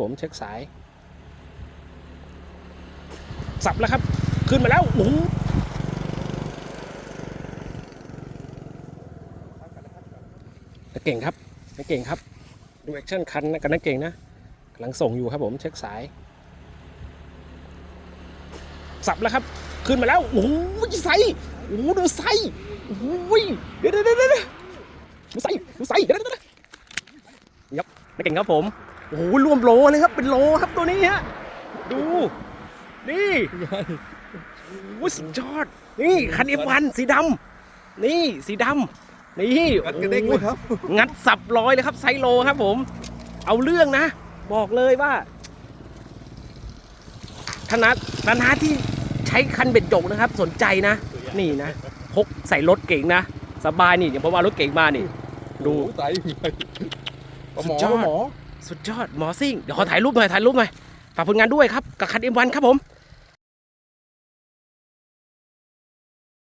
ผมเช็คสาย สับแล้วครับ ขึ้นมาแล้วโอ้โหนักเก่งครับนักเก่งครับ ดูแอคชั่นคันนะกับนักเก่งนะกำลังส่งอยู่ครับผมเช็คสาย สับแล้วครับ ขึ้นมาแล้วโอ้โหไซโอ้ดูไซโอ้โหเดี๋ยเดี๋ยวเดี๋ยวเดี๋ยวดูไซดูไซเดี๋ยวเดี๋ยวเดี๋ยวยับนักเก่งครับผม โอ้โหรวมโลเลยครับ เป็นโลครับตัวนี้ฮะดู นี่โอ้โหสุดยอด นี่คันเอฟวันสีดำนี่สีดำนี่กัดกระเด้งเลยครับ งัดสับร้อยเลยครับไซโลครับผม เอาเรื่องนะ บอกเลยว่าธนาธนาที่ใช้คันเบ็ดหยกนะครับ สนใจนะ นี่นะพกใส่รถเก่งนะสบายนี่อย่างผมเอารถเก่งมานี่ ดูโอ้ไตปลาหมอสุดยอดปลาหมอ สุดยอดหมอซิ่งเดี๋ยวขอถ่ายรูปหน่อยถ่ายรูปหน่อยฝากผลงานด้วยครับกับคันเอ็มวันครับผม